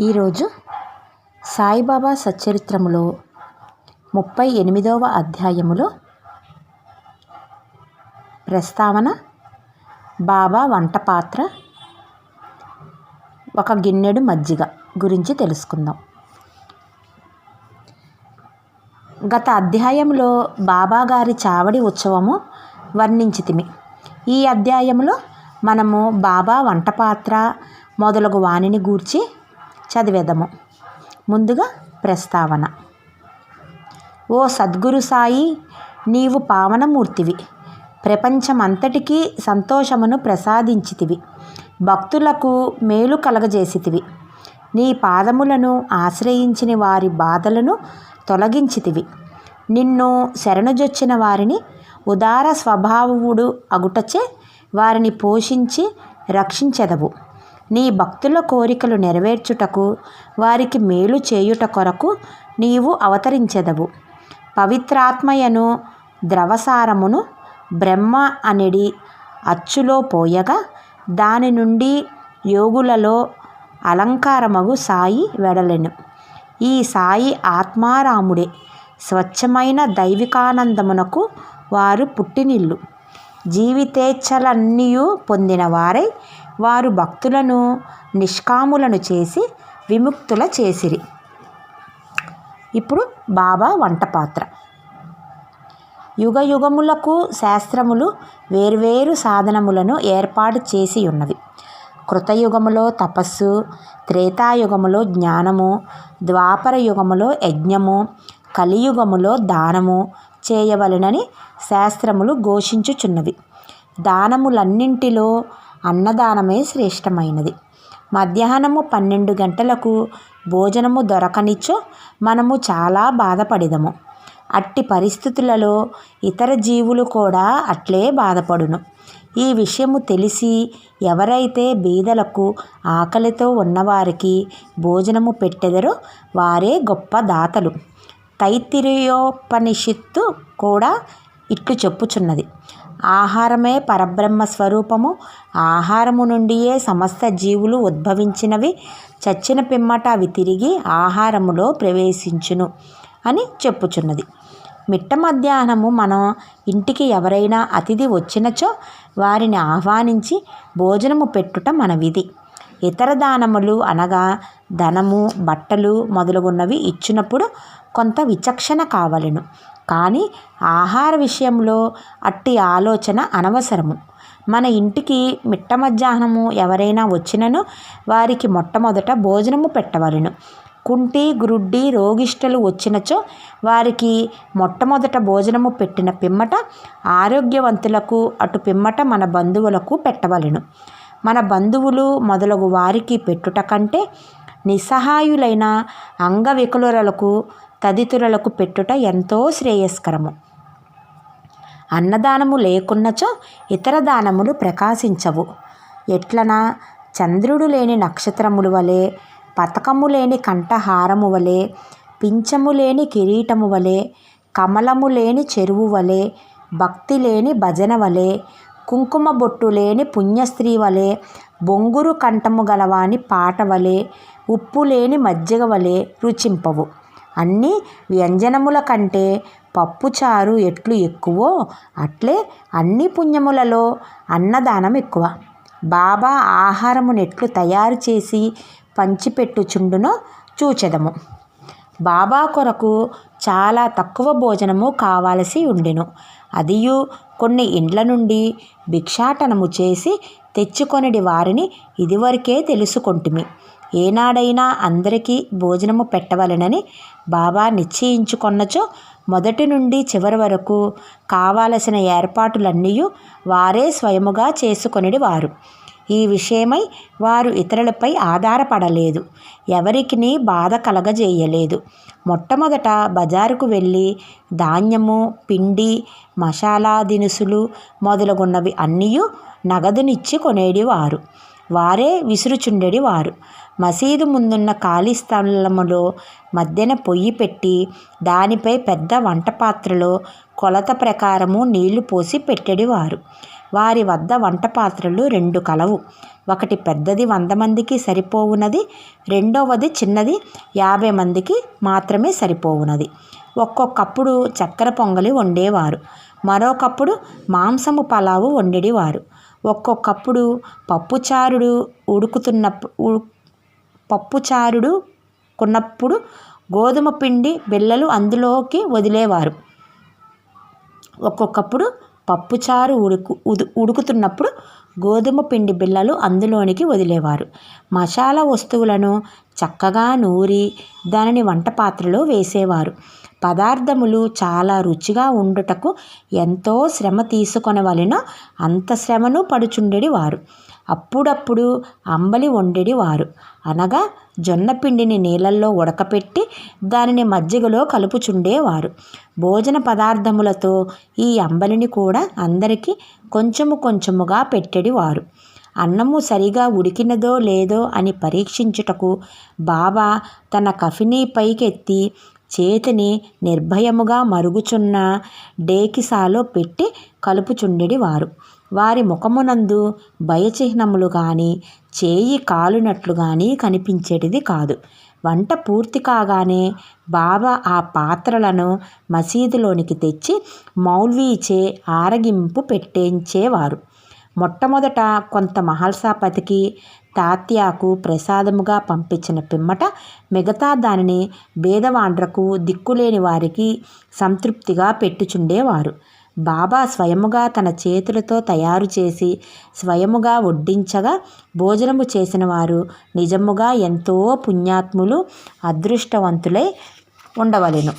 ఈరోజు సాయిబాబా సచ్చరిత్రములో ముప్పై ఎనిమిదవ అధ్యాయములో ప్రస్తావన బాబా వంట పాత్ర ఒక గిన్నెడు మజ్జిగ గురించి తెలుసుకుందాం. గత అధ్యాయంలో బాబా గారి చావడి ఉత్సవము వర్ణించితిమి. ఈ అధ్యాయంలో మనము బాబా వంట పాత్ర మొదలగు వాణిని గూర్చి చదివేదము ముందుగా ప్రస్తావన. ఓ సద్గురు సాయి నీవు పావనమూర్తివి. ప్రపంచమంతటికీ సంతోషమును ప్రసాదించితివి. భక్తులకు మేలు కలగజేసితివి. నీ పాదములను ఆశ్రయించిన వారి బాధలను తొలగించితివి. నిన్ను శరణుజొచ్చిన వారిని ఉదార స్వభావుడు అగుటచే వారిని పోషించి రక్షించెదవు. నీ భక్తుల కోరికలు నెరవేర్చుటకు వారికి మేలు చేయుట కొరకు నీవు అవతరించెదవు. పవిత్రాత్మయను ద్రవసారమును బ్రహ్మ అనిడి అచ్చులో పోయగా దాని నుండి యోగులలో అలంకారమగు సాయి వెడలెను. ఈ సాయి ఆత్మారాముడే. స్వచ్ఛమైన దైవికానందమునకు వారు పుట్టినిల్లు. జీవితేచ్ఛలన్నీయు పొందిన వారై వారు భక్తులను నిష్కాములను చేసి విముక్తుల చేసిరి. ఇప్పుడు బాబా వంట పాత్ర యుగ యుగములకు శాస్త్రములు వేర్వేరు సాధనములను ఏర్పాటు చేసి ఉన్నవి కృతయుగములో తపస్సు త్రేతాయుగములో జ్ఞానము ద్వాపర యుగములో యజ్ఞము కలియుగములో దానము చేయవలెనని శాస్త్రములు ఘోషించుచున్నవి. దానములన్నింటిలో అన్నదానమే శ్రేష్టమైనది. మధ్యాహ్నము పన్నెండు గంటలకు భోజనము దొరకనిచ్చో మనము చాలా బాధపడిదము. అట్టి పరిస్థితులలో ఇతర జీవులు కూడా అట్లే బాధపడును. ఈ విషయము తెలిసి ఎవరైతే బీదలకు ఆకలితో ఉన్నవారికి భోజనము పెట్టెదరో వారే గొప్ప దాతలు. తైత్తిరియోపనిషత్తు కూడా ఇట్లు చెప్పుచున్నది. ఆహారమే పరబ్రహ్మ స్వరూపము. ఆహారము నుండియే సమస్త జీవులు ఉద్భవించినవి. చచ్చిన పిమ్మట అవి తిరిగి ఆహారములో ప్రవేశించును అని చెప్పుచున్నది. మిట్ట మధ్యాహ్నము మనం ఇంటికి ఎవరైనా అతిథి వచ్చినచో వారిని ఆహ్వానించి భోజనము పెట్టుట మన విధి. ఇతర దానములు అనగా ధనము బట్టలు మొదలగున్నవి ఇచ్చినప్పుడు కొంత విచక్షణ కావలెను. కానీ ఆహార విషయంలో అట్టి ఆలోచన అనవసరము. మన ఇంటికి మిట్ట మధ్యాహ్నము ఎవరైనా వచ్చినను వారికి మొట్టమొదట భోజనము పెట్టవలెను. కుంటి గ్రుడ్డి రోగిష్టలు వచ్చినచో వారికి మొట్టమొదట భోజనము పెట్టిన పిమ్మట ఆరోగ్యవంతులకు అటు పిమ్మట మన బంధువులకు పెట్టవలెను. మన బంధువులు మొదలగు వారికి పెట్టుట కంటే నిస్సహాయులైన అంగవికలులకు తదితరులకు పెట్టుట ఎంతో శ్రేయస్కరము. అన్నదానము లేకున్నచో ఇతర దానములు ప్రకాశించవు. ఎట్లనా? చంద్రుడు లేని నక్షత్రములు వలె పతకము లేని కంఠహారము వలె పింఛము లేని కిరీటము వలె కమలము లేని చెరువు వలె భక్తి లేని భజన వలె కుంకుమ బొట్టు లేని పుణ్యస్త్రీ వలె బొంగురు కంఠము గలవాని పాట వలె ఉప్పు లేని మజ్జిగ వలె రుచింపవు. అన్ని వ్యంజనముల కంటే పప్పుచారు ఎట్లు ఎక్కువో అట్లే అన్ని పుణ్యములలో అన్నదానం ఎక్కువ. బాబా ఆహారమునెట్లు తయారు చేసి పంచిపెట్టుచుండునో చూచెదము. బాబా కొరకు చాలా తక్కువ భోజనము కావలసి ఉండెను. అదియు కొన్ని ఇండ్ల నుండి భిక్షాటనము చేసి తెచ్చుకొనిడి వారిని ఇదివరకే తెలుసుకొంటిమి. ఏనాడైనా అందరికీ భోజనము పెట్టవలెనని బాబా నిశ్చయించుకొన్నచో మొదటి నుండి చివరి వరకు కావలసిన ఏర్పాటులన్నీ వారే స్వయముగా చేసుకొనిడి వారు ఈ విషయమై వారు ఇతరులపై ఆధారపడలేదు. ఎవరికి బాధ కలగజేయలేదు. మొట్టమొదట బజారుకు వెళ్ళి ధాన్యము పిండి మసాలా దినుసులు మొదలగున్నవి అన్నీ నగదునిచ్చి కొనేడివారు. వారే విసురుచుండెడి వారు. మసీదు ముందున్న ఖాళీ స్థలములో మధ్యన పొయ్యి పెట్టి దానిపై పెద్ద వంట పాత్రలో కొలత ప్రకారము నీళ్ళు పోసి పెట్టెడివారు వారి. వద్ద వంట పాత్రలు రెండు కలవు. ఒకటి పెద్దది వంద మందికి సరిపోవునది రెండవది చిన్నది యాభై మందికి మాత్రమే సరిపోవునది. ఒక్కొక్కప్పుడు చక్కెర పొంగలి వండేవారు. మరొకప్పుడు మాంసము పలావు వండేవారు ఒక్కొక్కప్పుడు పప్పుచారుడు ఉడుకుతున్నప్పుడు పప్పుచారుడు కొన్నప్పుడు గోధుమ పిండి బిళ్ళలు అందులోకి వదిలేవారు. ఒక్కొక్కప్పుడు పప్పుచారు ఉడుకు ఉదు ఉడుకుతున్నప్పుడు గోధుమ పిండి బిళ్ళలు అందులోనికి వదిలేవారు. మసాలా వస్తువులను చక్కగా నూరి దానిని వంట పాత్రలో వేసేవారు. పదార్థములు చాలా రుచిగా ఉండుటకు ఎంతో శ్రమ తీసుకొనవలెన అంత శ్రమను పడుచుండెడి వారు అప్పుడప్పుడు అంబలి వండెడి వారు అనగా జొన్న పిండిని నీళ్ళల్లో ఉడకపెట్టి దానిని మజ్జిగలో కలుపుచుండేవారు. భోజన పదార్థములతో ఈ అంబలిని కూడా అందరికీ కొంచెము కొంచెముగా పెట్టెడి వారు అన్నము సరిగా ఉడికినదో లేదో అని పరీక్షించుటకు బాబా తన కఫినీ పైకెత్తి చేతిని నిర్భయముగా మరుగుచున్న డేకిసాలో పెట్టి కలుపుచుండెడి వారు. వారి ముఖమునందు భయచిహ్నములు కానీ చేయి కాలునట్లు కానీ కనిపించేటిది కాదు. వంట పూర్తి కాగానే బాబా ఆ పాత్రలను మసీదులోనికి తెచ్చి మౌల్వీచే ఆరగింపు పెట్టించేవారు. మొట్టమొదట కొంత మహల్సాపతికి తాత్యాకు ప్రసాదముగా పంపించిన పిమ్మట మిగతా దానిని భేదవాండ్రకు దిక్కులేని వారికి సంతృప్తిగా పెట్టుచుండేవారు. బాబా స్వయముగా తన చేతులతో తయారు చేసి స్వయముగా వడ్డించగా భోజనము చేసిన వారు నిజముగా ఎంతో పుణ్యాత్ములు అదృష్టవంతులై ఉండవలెను.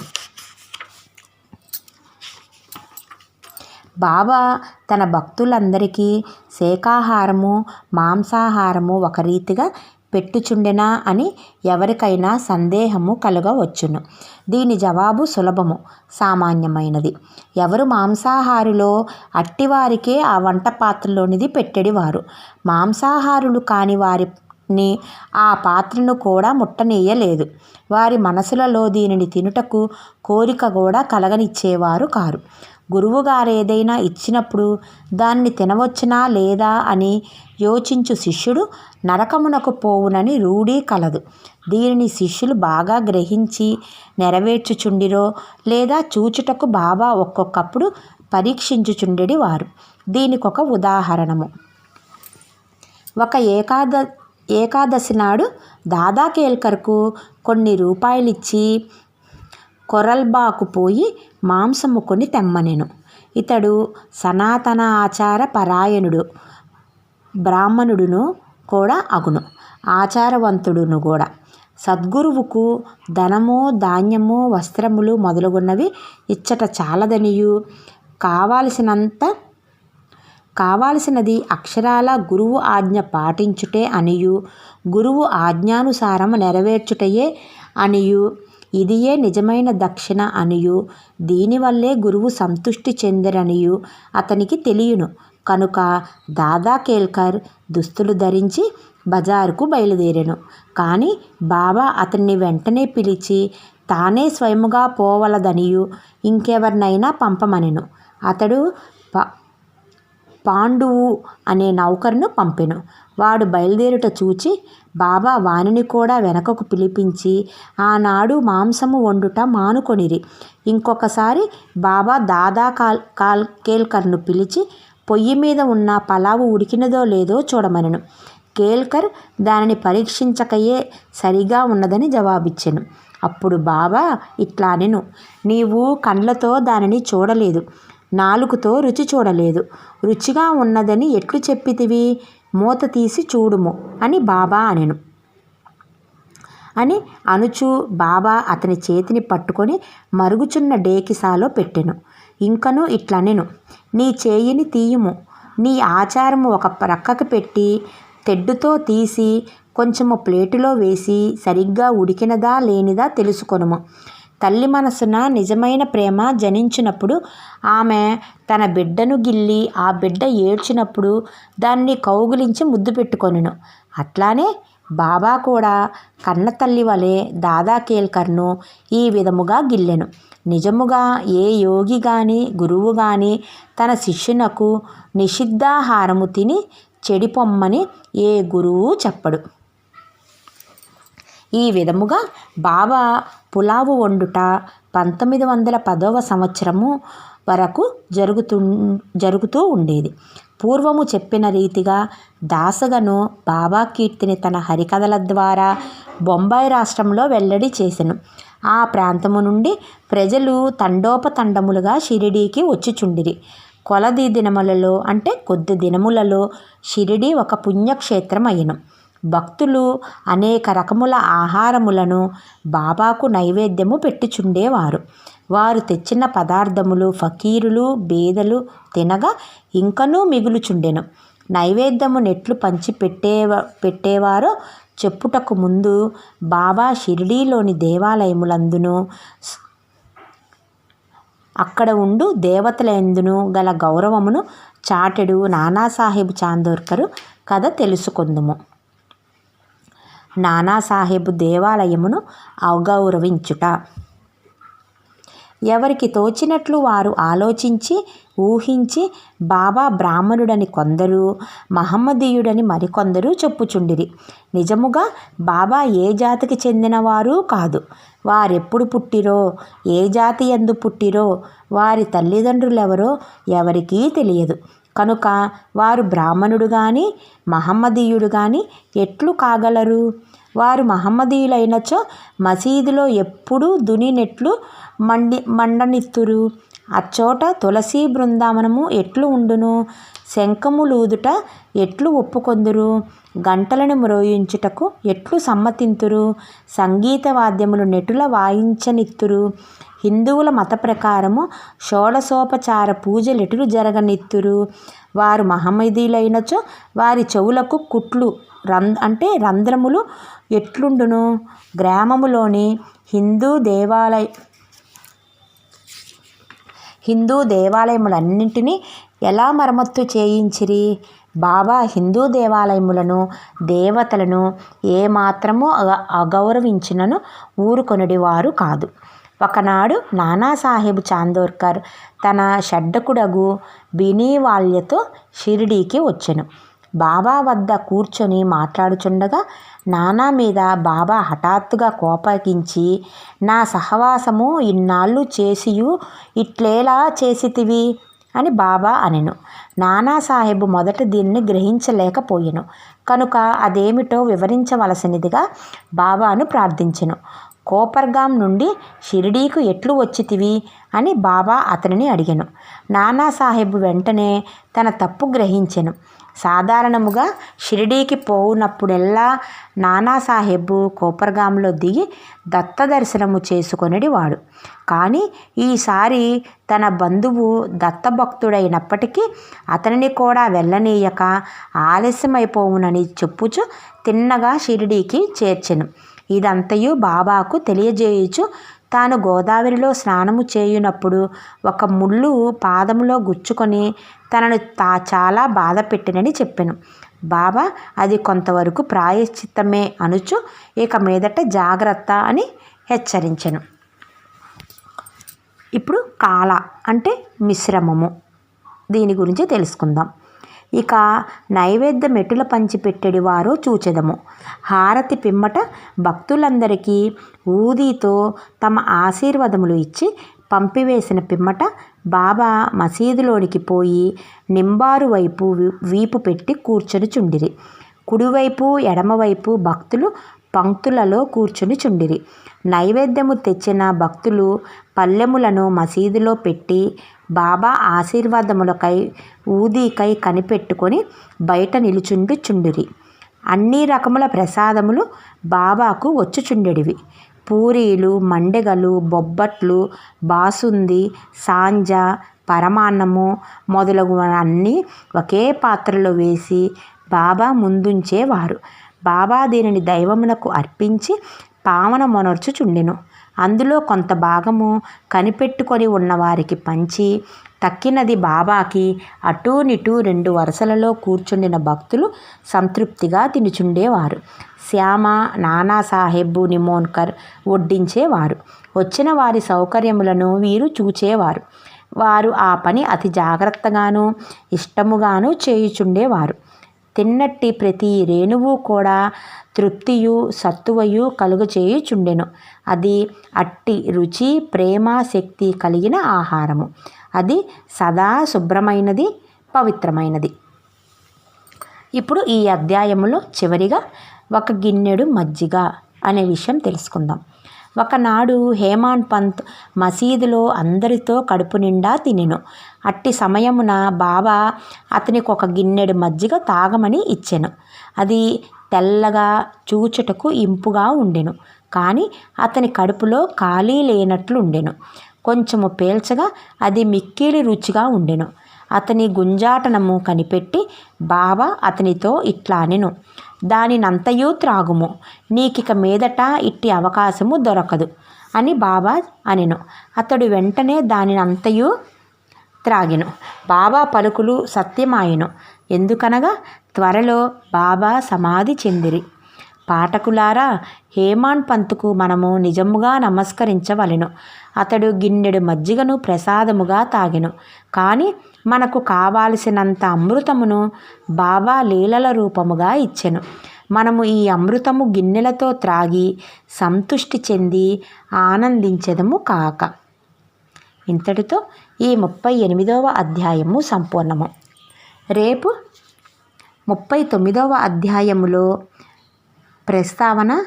బాబా తన భక్తులందరికీ శాకాహారము మాంసాహారము ఒక రీతిగా పెట్టుచుండెనా అని ఎవరికైనా సందేహము కలగవచ్చును. దీని జవాబు సులభము సామాన్యమైనది. ఎవరు మాంసాహారులో అట్టివారికే ఆ వంట పాత్రలోనిది పెట్టెడివారు. మాంసాహారులు కాని వారిని ఆ పాత్రను కూడా ముట్టనీయలేదు. వారి మనసులలో దీనిని తినుటకు కోరిక కూడా కలగనిచ్చేవారు కారు. గురువుగారు ఏదైనా ఇచ్చినప్పుడు దాన్ని తినవచ్చునా లేదా అని యోచించు శిష్యుడు నరకమునకు పోవునని రూఢీ కలదు. దీనిని శిష్యులు బాగా గ్రహించి నెరవేర్చుచుండిరో లేదా చూచుటకు బాబా ఒక్కొక్కప్పుడు పరీక్షించుచుండెడి వారు. దీనికొక ఉదాహరణము. ఒక ఏకాద ఏకాదశి నాడు దాదా కేల్కర్కు కొన్ని రూపాయలిచ్చి కొరల్బాకు పోయి మాంసము కొని తెమ్మనెను. ఇతడు సనాతన ఆచార పరాయణుడు బ్రాహ్మణుడును కూడా అగును ఆచారవంతుడును కూడా. సద్గురువుకు ధనము ధాన్యము వస్త్రములు మొదలగున్నవి ఇచ్చట చాలదనియు. కావాల్సినంత కావాల్సినది అక్షరాల గురువు ఆజ్ఞ పాటించుటే అనియు. గురువు ఆజ్ఞానుసారం నెరవేర్చుటయే అనియు. ఇదియే నిజమైన దక్షిణ అనియు దీనివల్లే గురువు సంతృష్టి చెందరనియు అతనికి తెలియను. కనుక దాదా కేల్కర్ దుస్తులు ధరించి బజారుకు బయలుదేరాను. కానీ బాబా అతన్ని వెంటనే పిలిచి తానే స్వయముగా పోవలదనియు ఇంకెవరినైనా పంపమనెను. అతడు పాండువు అనే నౌకర్ను పంపెను. వాడు బయలుదేరుట చూచి బాబా వానిని కూడా వెనకకు పిలిపించి ఆనాడు మాంసము వండుట మానుకొనిరి. ఇంకొకసారి బాబా దాదా కాల్ కాల్ కేల్కర్ను పిలిచి పొయ్యి మీద ఉన్న పలావు ఉడికినదో లేదో చూడమనెను. కేల్కర్ దానిని పరీక్షించకయే సరిగా ఉన్నదని జవాబిచ్చెను. అప్పుడు బాబా ఇట్లా నేను నీవు కండ్లతో దానిని చూడలేదు నాలుగుతో రుచి చూడలేదు రుచిగా ఉన్నదని ఎట్లు చెప్పితివి? మూత తీసి చూడుము అని బాబా అనెను. అని అనుచు బాబా అతని చేతిని పట్టుకొని మరుగుచున్న డేకిసాలో పెట్టెను. ఇంకను ఇట్లనెను నీ చేయిని తీయుము. నీ ఆచారము ఒక ప్రక్కకు పెట్టి తెడ్డుతో తీసి కొంచెము ప్లేటులో వేసి సరిగ్గా ఉడికినదా లేనిదా తెలుసుకొనుము. తల్లి మనసున నిజమైన ప్రేమ జనించినప్పుడు ఆమె తన బిడ్డను గిల్లి ఆ బిడ్డ ఏడ్చినప్పుడు దాన్ని కౌగులించి ముద్దు పెట్టుకొనెను. అట్లానే బాబా కూడా కన్నతల్లి వలె దాదా కేల్కర్ను ఈ విధముగా గిల్లెను. నిజముగా ఏ యోగి గాని గురువు గాని తన శిష్యునకు నిషిద్ధాహారము తిని చెడిపొమ్మని ఏ గురువు చెప్పడు. ఈ విధముగా బాబా పులావు వండుట పంతొమ్మిది వందల పదవ సంవత్సరము వరకు జరుగుతూ జరుగుతూ ఉండేది. పూర్వము చెప్పిన రీతిగా దాసగను బాబా కీర్తిని తన హరికథల ద్వారా బొంబాయి రాష్ట్రంలో వెల్లడి చేసెను. ఆ ప్రాంతము నుండి ప్రజలు తండోపతండములుగా షిరిడీకి వచ్చిచుండిరి. కొలది దినములలో అంటే కొద్ది దినములలో షిరిడీ ఒక పుణ్యక్షేత్రం అయ్యను భక్తులు అనేక రకముల ఆహారములను బాబాకు నైవేద్యము పెట్టుచుండేవారు. వారు తెచ్చిన పదార్థములు ఫకీరులు బీదలు తినగా ఇంకనూ మిగులుచుండెను. నైవేద్యము నెట్లు పంచి పెట్టే పెట్టేవారో చెప్పుటకు ముందు బాబా షిరిడీలోని దేవాలయములందును అక్కడ ఉండు దేవతలందును గల గౌరవమును చాటెడు నానాసాహెబ్ చాందోర్కరు కథ తెలుసుకుందుము. నానాసాహెబ్ దేవాలయమును అగౌరవించుట ఎవరికి తోచినట్లు వారు ఆలోచించి ఊహించి బాబా బ్రాహ్మణుడని కొందరు మహమ్మదీయుడని మరికొందరు చెప్పుచుండిరి. నిజముగా బాబా ఏ జాతికి చెందినవారు కాదు. వారెప్పుడు పుట్టిరో ఏ జాతి ఎందు పుట్టిరో వారి తల్లిదండ్రులెవరో ఎవరికీ తెలియదు. కనుక వారు బ్రాహ్మణుడు కానీ మహమ్మదీయుడు కానీ ఎట్లు కాగలరు? వారు మహమ్మదీయులైనచో మసీదులో ఎప్పుడూ దునినెట్లు మండి మండనిత్తురు. అచ్చోట తులసి బృందావనము ఎట్లు ఉండును? శంఖములూదుట ఎట్లు ఒప్పుకొందురు? గంటలను మ్రోయించుటకు ఎట్లు సమ్మతింతురు? సంగీత వాద్యములు నెటుల వాయించనిత్తురు? హిందువుల మత ప్రకారము షోడశోపచార పూజలెటులు జరగనిత్తురు? వారు మహమ్మదీలైనచో వారి చెవులకు కుట్లు రం అంటే రంధ్రములు ఎట్లుండును? గ్రామములోని హిందూ దేవాలయ హిందూ దేవాలయములన్నింటినీ ఎలా మరమ్మత్తు చేయించిరి? బాబా హిందూ దేవాలయములను దేవతలను ఏమాత్రము అగ అగౌరవించినను ఊరుకొనడివారు కాదు. ఒకనాడు నానాసాహెబ్ చాందోర్కర్ తన షడ్డకుడగు బినీవాల్యతో షిరిడీకి వచ్చెను. బాబా వద్ద కూర్చొని మాట్లాడుచుండగా నానా మీద బాబా హఠాత్తుగా కోపగించి నా సహవాసము ఇన్నాళ్ళు చేసియు ఇట్లేలా చేసితివి? అని బాబా అనెను. నానాసాహెబ్ మొదట దీన్ని గ్రహించలేకపోయెను. కనుక అదేమిటో వివరించవలసినదిగా బాబాను ప్రార్థించెను. కోపర్గాం నుండి షిరిడీకు ఎట్లు వచ్చితివి? అని బాబా అతనిని అడిగాను. నానాసాహెబ్ వెంటనే తన తప్పు గ్రహించెను. సాధారణముగా షిరిడీకి పోవునప్పుడెల్లా నానాసాహెబ్ కోపర్గాంలో దిగి దత్త దర్శనము చేసుకొనివాడు కానీ ఈసారి తన బంధువు దత్తభక్తుడైనప్పటికీ అతనిని కూడా వెళ్ళనీయక ఆలస్యమైపోవునని చెప్పుచు తిన్నగా షిరిడీకి చేర్చెను. ఇదంతయు బాబాకు తెలియజేయుచు తాను గోదావరిలో స్నానము చేయునప్పుడు ఒక ముళ్ళు పాదములో గుచ్చుకొని తనను తా చాలా బాధ పెట్టినని చెప్పాను. బాబా అది కొంతవరకు ప్రాయశ్చిత్తమే అనుచు ఇక మీదట జాగ్రత్త అని హెచ్చరించను. ఇప్పుడు కాల అంటే మిశ్రమము. దీని గురించి తెలుసుకుందాం. ఇక నైవేద్య మెటుల పంచిపెట్టెడి వారో చూచెదము. హారతి పిమ్మట భక్తులందరికీ ఊదీతో తమ ఆశీర్వాదములు ఇచ్చి పంపివేసిన పిమ్మట బాబా మసీదులోనికి పోయి నింబారు వైపు వీపు పెట్టి కూర్చొని చుండిరి. కుడివైపు ఎడమవైపు భక్తులు పంక్తులలో కూర్చుని చుండిరి. నైవేద్యము తెచ్చిన భక్తులు పల్లెములను మసీదులో పెట్టి బాబా ఆశీర్వాదములకై ఊదీకై కనిపెట్టుకొని బయట నిలుచుండి చుండిరి. అన్ని రకముల ప్రసాదములు బాబాకు వచ్చుచుండెడివి. పూరీలు మండెగలు బొబ్బట్లు బాసుంది సాంజ పరమాన్నము మొదలగు అన్నీ ఒకే పాత్రలో వేసి బాబా ముందుంచేవారు. బాబా దీనిని దైవమునకు అర్పించి పావన మొనర్చుచుండెను. అందులో కొంత భాగము కనిపెట్టుకొని ఉన్నవారికి పంచి తక్కినది బాబాకి అటూనిటూ రెండు వరుసలలో కూర్చుండిన భక్తులు సంతృప్తిగా తినుచుండేవారు. శ్యామ నానాసాహెబ్ నిమోన్కర్ వడ్డించేవారు. వచ్చిన వారి సౌకర్యములను వీరు చూచేవారు. వారు ఆ పని అతి జాగ్రత్తగాను ఇష్టముగాను చేయుచుండేవారు. తిన్నట్టి ప్రతి రేణువు కూడా తృప్తియు సత్తువయు కలుగచేయుచుండెను. అది అట్టి రుచి ప్రేమ శక్తి కలిగిన ఆహారము. అది సదా శుభ్రమైనది పవిత్రమైనది. ఇప్పుడు ఈ అధ్యాయములో చివరిగా ఒక గిన్నెడు మజ్జిగ అనే విషయం తెలుసుకుందాం. ఒకనాడు హేమాన్ పంత్ మసీదులో అందరితో కడుపు నిండా తినెను. అట్టి సమయమున బాబా అతనికి ఒక గిన్నెడు మజ్జిగ తాగమని ఇచ్చెను. అది తెల్లగా చూచుటకు ఇంపుగా ఉండెను. కానీ అతని కడుపులో ఖాళీ లేనట్లు ఉండెను కొంచెము పేల్చగా అది మిక్కిలి రుచిగా ఉండెను. అతని గుంజాటనము కనిపెట్టి బాబా అతనితో ఇట్లా అనెను దానినంతయు త్రాగుము. నీకిక మీదట ఇట్టి అవకాశము దొరకదు అని బాబా అనెను. అతడు వెంటనే దానినంతయు త్రాగెను. బాబా పలుకులు సత్యమాయెను. ఎందుకనగా త్వరలో బాబా సమాధి చెందిరి. పాఠకులారా హేమాన్ పంతుకు మనము నిజముగా నమస్కరించవలెను. అతడు గిన్నెడు మజ్జిగను ప్రసాదముగా తాగెను. కానీ మనకు కావాల్సినంత అమృతమును బాబా లీలల రూపముగా ఇచ్చెను. మనము ఈ అమృతము గిన్నెలతో త్రాగి సంతుష్టి చెంది ఆనందించెదము కాక. ఇంతటితో ఈ ముప్పై ఎనిమిదవ అధ్యాయము సంపూర్ణము. రేపు ముప్పై తొమ్మిదవ అధ్యాయములో ప్రస్తావన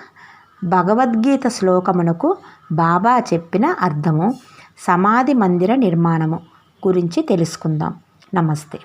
భగవద్గీత శ్లోకమునకు బాబా చెప్పిన అర్థము సమాధి మందిర నిర్మాణము గురించి తెలుసుకుందాం. నమస్తే.